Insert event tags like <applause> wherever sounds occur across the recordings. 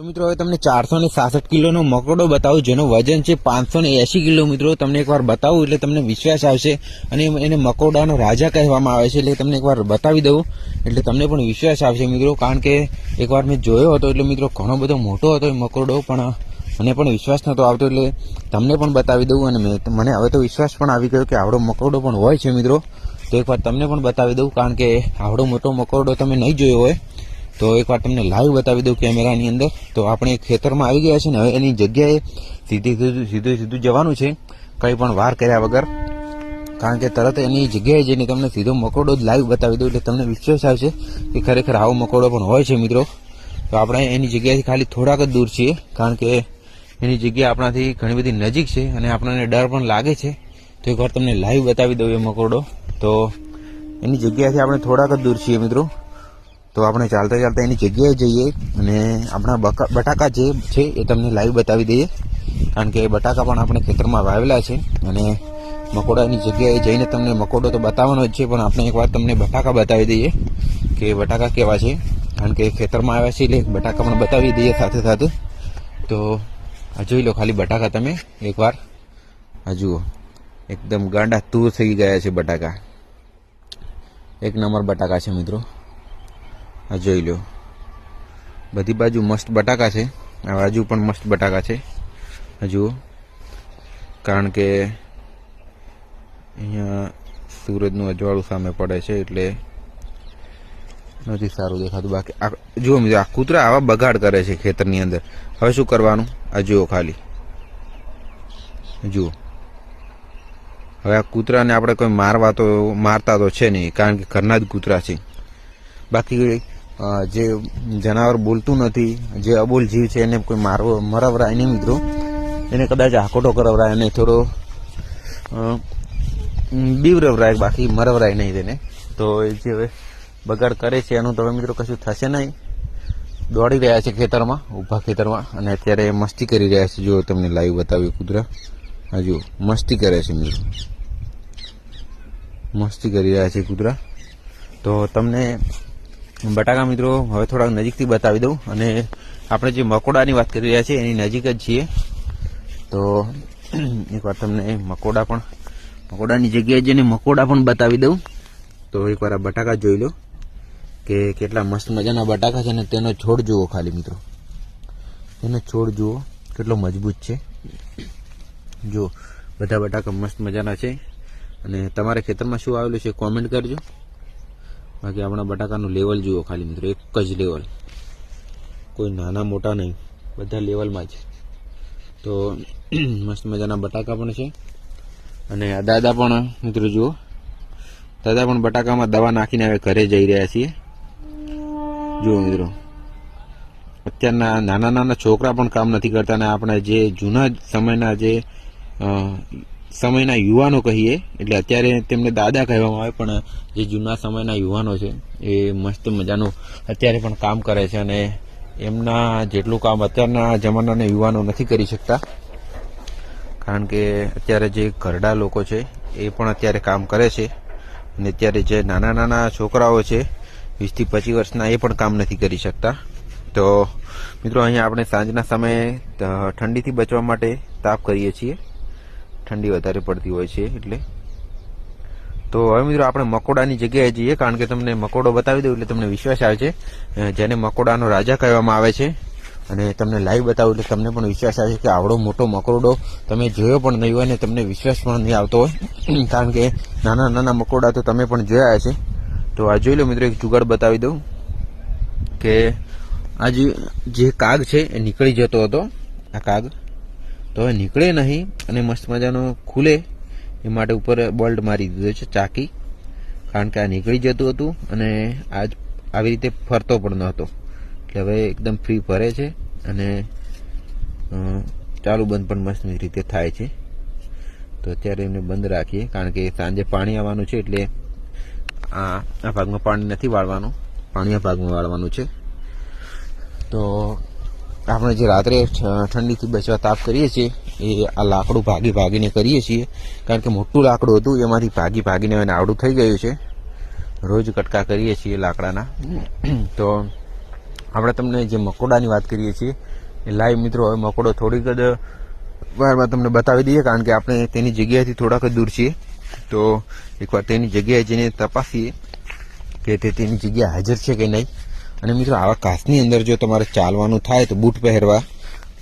તો મિત્રો, હવે તમને ચારસો ને સાસઠ કિલોનો મકોડો બતાવું, જેનું વજન છે પાંચસો ને એસી કિલો. મિત્રો, તમને એકવાર બતાવું, એટલે તમને વિશ્વાસ આવશે. અને એને મકોડાનો રાજા કહેવામાં આવે છે, એટલે તમને એકવાર બતાવી દઉં. એટલે તમને પણ વિશ્વાસ આવશે, મિત્રો, કારણ કે એકવાર મેં જોયો હતો, એટલે મિત્રો, ઘણો બધો મોટો હતો એ મકોડો, પણ મને પણ વિશ્વાસ નહોતો આવતો, એટલે તમને પણ બતાવી દઉં. અને મેં, મને હવે તો વિશ્વાસ પણ આવી ગયો કે આવડો મકોડો પણ હોય છે, મિત્રો. તો એકવાર તમને પણ બતાવી દઉં, કારણ કે આવડો મોટો મકોડો તમે નહીં જોયો હોય. તો એકવાર તમને લાઈવ બતાવી દઉં કેમેરાની અંદર. તો આપણે ખેતરમાં આવી ગયા છે ને, હવે એની જગ્યાએ સીધી સીધું સીધું સીધું જવાનું છે. કંઈ પણ વાર કર્યા વગર. કારણ કે તરત એની જગ્યાએ જઈને તમને સીધો મકોડો જ લાઈવ બતાવી દઉં એટલે તમને વિશ્વાસ આવશે કે ખરેખર આવો મકોડો પણ હોય છે મિત્રો. તો આપણે એની જગ્યાએથી ખાલી થોડાક જ દૂર છીએ, કારણ કે એની જગ્યા આપણાથી ઘણી બધી નજીક છે અને આપણને ડર પણ લાગે છે. તો એકવાર તમને લાઈવ બતાવી દઉં એ મકોડો. તો એની જગ્યાએથી આપણે થોડાક જ દૂર છીએ મિત્રો. તો આપણે ચાલતા ચાલતા એની જગ્યાએ જઈએ અને આપણા બટાકા જે છે એ તમને લાઈવ બતાવી દઈએ. કારણ કે બટાકા પણ આપણે ખેતરમાં વાવેલા છે અને મકોડાની જગ્યાએ જઈને તમને મકોડો તો બતાવવાનો જ છે, પણ આપણે એકવાર તમને બટાકા બતાવી દઈએ કે બટાકા કેવા છે. કારણ કે ખેતરમાં આવ્યા છે એટલે બટાકા પણ બતાવી દઈએ સાથે સાથે. તો આ જોઈ લો ખાલી બટાકા તમે એકવાર. આ જુઓ. એકદમ ગાંડા તૂર થઈ ગયા છે બટાકા. એક નંબર બટાકા છે મિત્રો. આ જોઈ લો. બધી બાજુ મસ્ત બટાકા છે. આ બાજુ પણ મસ્ત બટાકા છે. જુઓ. કારણ કે અહીંયા સૂરજનું અજવાળું સામે પડે છે એટલે નથી સારું દેખાતું. બાકી જુઓ મિત્રો, આ કૂતરા આવા બગાડ કરે છે ખેતરની અંદર. હવે શું કરવાનું? આ જુઓ ખાલી. જુઓ. હવે આ કૂતરાને આપણે કોઈ મારવા તો, મારતા તો છે નહીં, કારણ કે ઘરના જ કૂતરા છે. બાકી જે જનાવર બોલતું નથી, જે અબોલ જીવ છે, એને કોઈ મારવો, મરવરાય નહીં મિત્રો. એને કદાચ આકોટો કરાવરાય અને થોડો બીવરવરાય, બાકી મરવરાય નહીં તેને. તો એ જે બગાડ કરે છે, એનું તમે મિત્રો કશું થશે નહીં. દોડી રહ્યા છે ખેતરમાં, ઊભા ખેતરમાં, અને અત્યારે મસ્તી કરી રહ્યા છે. જો તમને લાઈવ બતાવ્યું કૂતરા હજુ મસ્તી કરે છે મિત્રો. મસ્તી કરી રહ્યા છે કૂતરા તો તમને બટાકા મિત્રો, હવે થોડાક નજીકથી બતાવી દઉં. અને આપણે જે મકોડાની વાત કરી રહ્યા છીએ, એની નજીક જ છીએ. તો એકવાર તમને મકોડા પણ, મકોડાની જગ્યાએ જઈને મકોડા પણ બતાવી દઉં. તો એકવાર આ બટાકા જોઈ લો, કે કેટલા મસ્ત મજાના બટાકા છે ને તેનો છોડ જુઓ ખાલી મિત્રો. તેનો છોડ જુઓ, કેટલો મજબૂત છે. જુઓ, બધા બટાકા મસ્ત મજાના છે. અને તમારા ખેતરમાં શું આવેલું છે કોમેન્ટ કરજો. બાકી આપણા બટાકાનું લેવલ જુઓ ખાલી મિત્રો, એક જ લેવલ કોઈ નાના મોટા નહીં, બધા લેવલમાં જ. તો <clears throat> મસ્ત મજાના બટાકા પણ છે. અને દાદા પણ, મિત્રો જુઓ. દાદા પણ બટાકામાં દવા નાખીને હવે ઘરે જઈ રહ્યા છીએ. જુઓ મિત્રો. અત્યારના નાના નાના છોકરા પણ કામ નથી કરતા અને આપણે જે જૂના સમયના જે સમયના યુવાનો કહીએ, એટલે અત્યારે તેમને દાદા કહેવામાં આવે, પણ જે જૂના સમયના યુવાનો છે, એ મસ્ત મજાનું અત્યારે પણ કામ કરે છે અને એમના જેટલું કામ અત્યારના જમાનાના યુવાનો નથી કરી શકતા. કારણ કે અત્યારે જે ઘરડા લોકો છે, એ પણ અત્યારે કામ કરે છે. અને અત્યારે જે નાના નાના છોકરાઓ છે વીસથી પચીસ વર્ષના, એ પણ કામ નથી કરી શકતા. તો મિત્રો, અહીંયા આપણે સાંજના સમયે ઠંડીથી બચવા માટે તાપ કરીએ છીએ. ઠંડી વધારે પડતી હોય છે, એટલે. તો હવે મિત્રો આપણે મકોડાની જગ્યાએ જઈએ, કારણ કે તમને મકોડો બતાવી દઉં એટલે તમને વિશ્વાસ આવે છે. જેને મકોડાનો રાજા કહેવામાં આવે છે. અને તમને લાઈવ બતાવું એટલે તમને પણ વિશ્વાસ આવે છે કે આવડો મોટો મકોડો તમે જોયો પણ નહીં હોય અને તમને વિશ્વાસ પણ નહીં આવતો હોય. <clears throat> કારણ કે નાના નાના મકોડા તો તમે પણ જોયા છે તો આ જોઈ લો મિત્રો, એક જુગાડ બતાવી દઉં કે આ જે કાગ છે એ નીકળી જતો હતો. આ કાગ. તો હવે નીકળે નહીં અને મસ્ત મજાનો ખુલે એ માટે ઉપર બોલ્ટ મારી દીધો છે ચાકી. કારણ કે આ નીકળી જતું હતું અને આજ આવી રીતે ફરતો પણ નહોતો એટલે હવે એકદમ ફ્રી ફરે છે અને ચાલુ બંધ પણ મસ્ત રીતે થાય છે. તો અત્યારે એમને બંધ રાખીએ કારણ કે સાંજે પાણી આવવાનું છે એટલે આ આ ભાગમાં પાણી નથી વાળવાનું. પાણી આ ભાગમાં વાળવાનું છે. તો આપણે જે રાત્રે ઠંડીથી બચવા તાપ કરીએ છીએ, એ આ લાકડું ભાગી ભાગીને કરીએ છીએ. કારણ કે મોટું લાકડું હતું, એમાંથી ભાગી ભાગીને હવે આવડું થઈ ગયું છે. રોજ કટકા કરીએ છીએ લાકડાના. <clears throat> તો આપણે તમને જે મકોડાની વાત કરીએ છીએ, એ લાઈવ મિત્રો, હવે મકોડો થોડીક જ વારમાં તમને બતાવી દઈએ, કારણ કે આપણે તેની જગ્યાએથી થોડાક જ દૂર છીએ. તો એકવાર તેની જગ્યાએ જઈને તપાસીએ કે તે તેની જગ્યા હાજર છે કે નહીં. અને મિત્રો, આવા કાચની અંદર જો તમારે ચાલવાનું થાય તો બૂટ પહેરવા.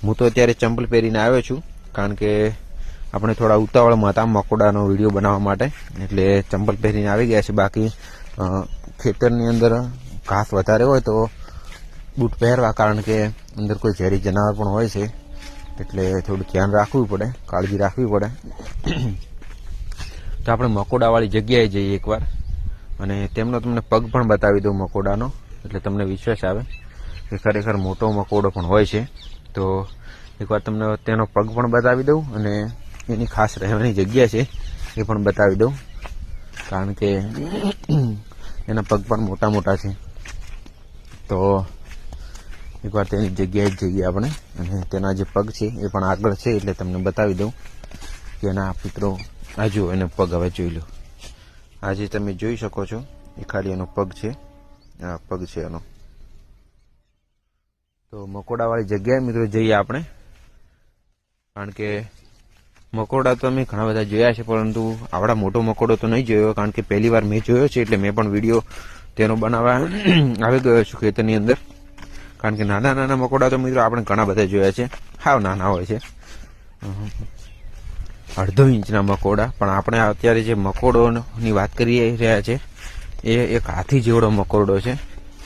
હું તો અત્યારે ચંપલ પહેરીને આવ્યો છું, કારણ કે આપણે થોડા ઉતાવળમાં હતા મકોડાનો વીડિયો બનાવવા માટે. એટલે ચંપલ પહેરીને આવી ગયા છે. બાકી ખેતરની અંદર ઘાસ વધારે હોય તો બૂટ પહેરવા, કારણ કે અંદર કોઈ ઝેરી જનાવર પણ હોય છે. એટલે થોડું ધ્યાન રાખવું પડે, કાળજી રાખવી પડે. તો આપણે મકોડાવાળી જગ્યાએ જઈએ એકવાર. અને તેમનો તમને પગ પણ બતાવી દઉં મકોડાનો. એટલે તમને વિશ્વાસ આવે કે ખરેખર મોટો મકોડો પણ હોય છે. તો એકવાર તમને તેનો પગ પણ બતાવી દઉં અને એની ખાસ રહેવાની જગ્યા છે એ પણ બતાવી દઉં. કારણ કે એના પગ પણ મોટા મોટા છે. તો એકવાર તેની જગ્યાએ જ જઈએ આપણે અને તેના જે પગ છે એ પણ આગળ છે એટલે તમને બતાવી દઉં કે એના મિત્રો આ જુઓ એનો પગ હવે જોઈ લો. આજે તમે જોઈ શકો છો, એ ખાલી એનો પગ છે. આ પગ છે એનો. તો મકોડાવાળી જગ્યાએ મિત્રો જઈએ આપણે. કારણ કે મકોડા તો અમે ઘણા બધા જોયા છે, પરંતુ આવડા મોટો મકોડો તો નહીં જોયો, કારણ કે પહેલી વાર મેં જોયો છે, એટલે મેં પણ વીડિયો તેનો બનાવવા <clears throat> આવી ગયો છું ખેતરની અંદર. કારણ કે નાના નાના મકોડા તો મિત્રો આપણે ઘણા બધા જોયા છે. હાવ નાના હોય છે. અડધો ઇંચના મકોડા. પણ આપણે અત્યારે જે મકોડોની વાત કરી રહ્યા છે એ એક હાથી જેવડો મકોડો છે.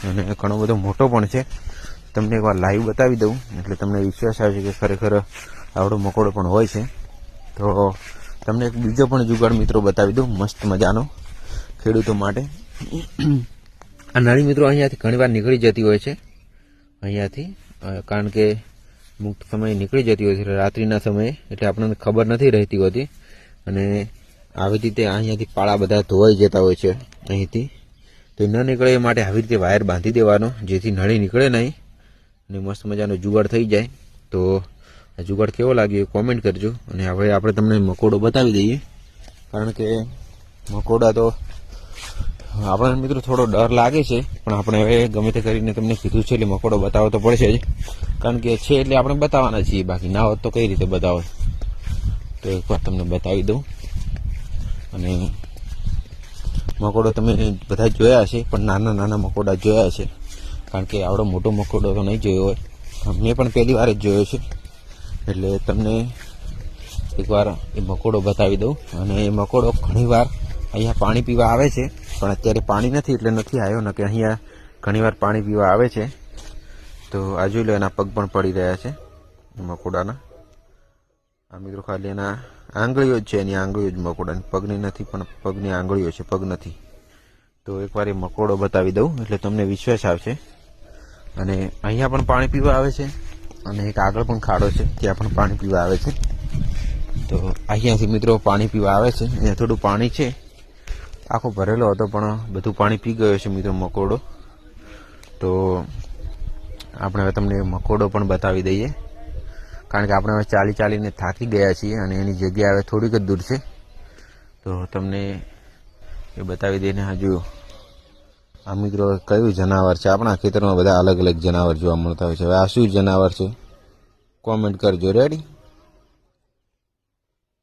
અને ઘણો બધો મોટો પણ છે. તમને એકવાર લાઈવ બતાવી દઉં. એટલે તમને વિશ્વાસ આવે છે કે ખરેખર આવડો મકોડો પણ હોય છે. તો તમને એક બીજો પણ જુગાડ મિત્રો બતાવી દઉં. મસ્ત મજાનો ખેડૂતો માટે. આ નાની મિત્રો અહીંયાથી ઘણીવાર નીકળી જતી હોય છે. અહીંયાથી કારણ કે મુક્ત સમયે નીકળી જતી હોય છે. રાત્રિના સમયે. એટલે આપણને ખબર નથી રહેતી હોતી. અને આવી રીતે અહીંયાથી પાળા બધા ધોવાઈ જતા હોય છે અહીંથી. તો ન નીકળે એ માટે આવી રીતે વાયર બાંધી દેવાનો, જેથી નળી નીકળે નહીં અને મસ્ત મજાનો જુગાડ થઈ જાય. તો આ જુગાડ કેવો લાગ્યો એ કોમેન્ટ કરજો અને હવે આપણે તમને મકોડો બતાવી દઈએ. કારણ કે મકોડા તો આપણને મિત્રો થોડો ડર લાગે છે, પણ આપણે હવે ગમે તે કરીને તમને કીધું છે એટલે મકોડો બતાવો તો પડશે જ. કારણ કે છે એટલે આપણે બતાવવાના છીએ, બાકી ના હોત તો કઈ રીતે બતાવો તો એકવાર તમને બતાવી દઉં. અને મકોડો તમે બધા જોયા છે પણ નાના નાના મકોડા જોયા છે કારણ કે આવડો મોટો મકોડો તો નહીં જોયો હોય. મેં પણ પહેલી વાર જ જોયો છે. એટલે તમને એકવાર એ મકોડો બતાવી દઉં. અને એ મકોડો ઘણીવાર અહીંયા પાણી પીવા આવે છે, પણ અત્યારે પાણી નથી, એટલે નથી આવ્યો, ને કે અહીંયા ઘણીવાર પાણી પીવા આવે છે. તો આ જોઈ લો, એના પગ પણ પડી રહ્યા છે, મકોડાના. આ મિત્રો ખાલી એના આંગળીઓ જ છે, એની આંગળીઓ જ મકોડાની પગની નથી, પણ પગની આંગળીઓ છે, પગ નથી. તો એકવાર એ મકોડો બતાવી દઉં, એટલે તમને વિશ્વાસ આવશે. અને અહીંયા પણ પાણી પીવા આવે છે, અને એક આગળ પણ ખાડો છે, ત્યાં પણ પાણી પીવા આવે છે. તો અહીંયાથી મિત્રો પાણી પીવા આવે છે, અહીંયા થોડું પાણી છે. આખો ભરેલો હતો, પણ બધું પાણી પી ગયો છે મિત્રો મકોડો. તો આપણે હવે તમને મકોડો પણ બતાવી દઈએ. કારણ કે આપણે હવે ચાલી ચાલીને થાકી ગયા છીએ અને એની જગ્યા હવે થોડીક જ દૂર છે. તો તમને એ બતાવી દઈને હજુ આ મિત્રો કયું જનાવર છે? આપણા ખેતરમાં બધા અલગ અલગ જનાવર જોવા મળતા હોય છે. હવે આ શું જનાવર છે? કોમેન્ટ કરજો. રેડી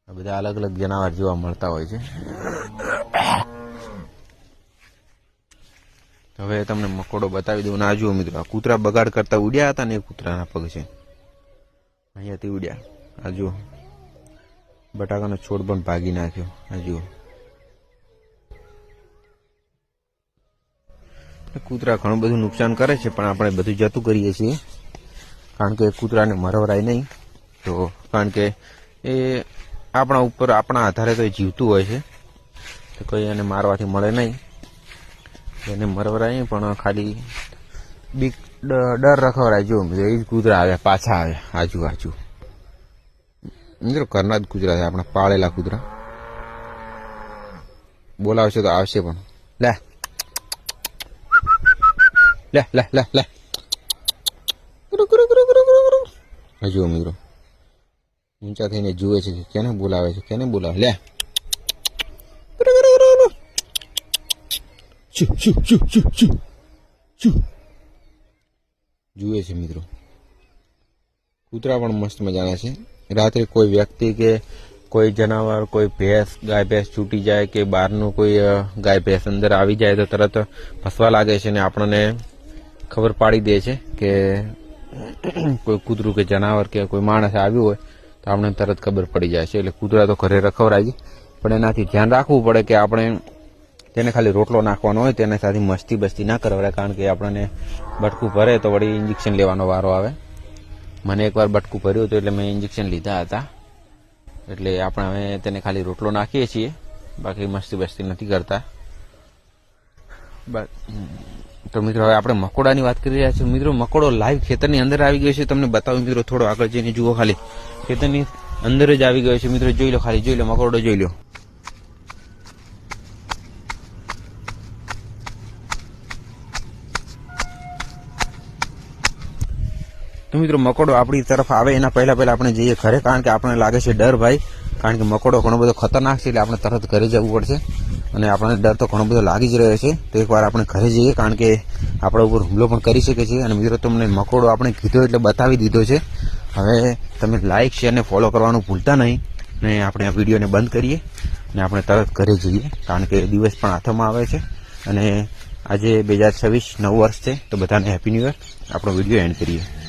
આ બધા અલગ અલગ જનાવર જોવા મળતા હોય છે. હવે તમને મકોડો બતાવી દઉં. ને જુઓ મિત્રો, આ કૂતરા બગાડ કરતા ઉડ્યા હતા ને એ કૂતરાના પગ છે. અહીંયાથી ઉડ્યા. આ જુઓ. બટાકાનો છોડ પણ ભાગી નાખ્યો. આ જુઓ. કૂતરા ઘણું બધું નુકસાન કરે છે, પણ આપણે બધું જતું કરીએ છીએ. કારણ કે કૂતરાને મરવરાય નહીં. તો કારણ કે એ આપણા ઉપર, આપણા આધારે તો એ જીવતું હોય છે. તો કોઈ એને મારવાથી મળે નહીં. એને મરવરાય નહીં, પણ ખાલી બીક ડર રખવરાય જો એ જ કૂતરા આવ્યા પાછા આવ્યા આજુ આજુ મિત્રો ઘરના જ કૂતરા છે આપણા પાળેલા કૂતરા બોલાવશે તો આવશે પણ. લે. લે લે લે લે. હજુ મિત્રો. ઊંચા થઈને જુએ છે કે કેને બોલાવે છે કેને બોલાવે. લે. શું શુ, શુ, શુ, શુ. શુ. જુએ છે મિત્રો. કૂતરા પણ મસ્ત મજાના છે. રાત્રે કોઈ વ્યક્તિ કે કોઈ જનાવર, કોઈ ભેંસ, ગાય ભેંસ છૂટી જાય કે બહારનું કોઈ ગાય ભેંસ અંદર આવી જાય તો તરત ફસવા લાગે છે ને આપણને ખબર પાડી દે છે કે કોઈ કૂતરું કે જનાવર કે કોઈ માણસ આવ્યું હોય તો આપણને તરત ખબર પડી જાય છે. એટલે કૂતરા તો ઘરે રખવરાય પણ એનાથી ધ્યાન રાખવું પડે કે આપણે તેને ખાલી રોટલો નાખવાનો હોય, તેને સાથે મસ્તી બસ્તી ના કરવડાય કારણ કે આપણને બટકું ભરે તો વળી ઇન્જેક્શન લેવાનો વારો આવે. મને એકવાર બટકું ભર્યું હતું એટલે મેં ઇન્જેક્શન લીધા હતા. એટલે આપણે હવે તેને ખાલી રોટલો નાખીએ છીએ. બાકી મસ્તી બસ્તી નથી કરતા. તો મિત્રો, હવે આપણે મકોડાની વાત કરી રહ્યા છીએ. મિત્રો, મકોડો લાઈવ ખેતરની અંદર આવી ગયો છે. તમને બતાવું મિત્રો, થોડો આગળ જઈને જુઓ ખાલી. ખેતરની અંદર જ આવી ગયો છે. મિત્રો, જોઈ લો ખાલી, જોઈ લો, મકોડો જોઈ લો. તો મિત્રો મકોડો આપણી તરફ આવે, એના પહેલા પહેલા આપણે જઈએ ઘરે, કારણ કે આપણને લાગે છે ડર ભાઈ. કારણ કે મકોડો ઘણો બધો ખતરનાક છે, એટલે આપણે તરત ઘરે જવું પડશે. અને આપણને ડર તો ઘણો બધો લાગી જ રહ્યો છે. તો એકવાર આપણે ઘરે જઈએ, કારણ કે આપણા ઉપર હુમલો પણ કરી શકે છે. અને મિત્રો તમને મકોડો આપણે કીધો એટલે બતાવી દીધો છે. હવે તમે લાઇક શેર અને ફોલો કરવાનું ભૂલતા નહીં. ને આપણે આ વિડીયોને બંધ કરીએ. અને આપણે તરત ઘરે જઈએ, કારણ કે દિવસ પણ હાથમાં આવે છે. અને આજે બે હજાર છવ્વીસ નવું વર્ષ છે, તો બધાને હેપી ન્યૂ યર આપણો વીડિયો એન્ડ કરીએ.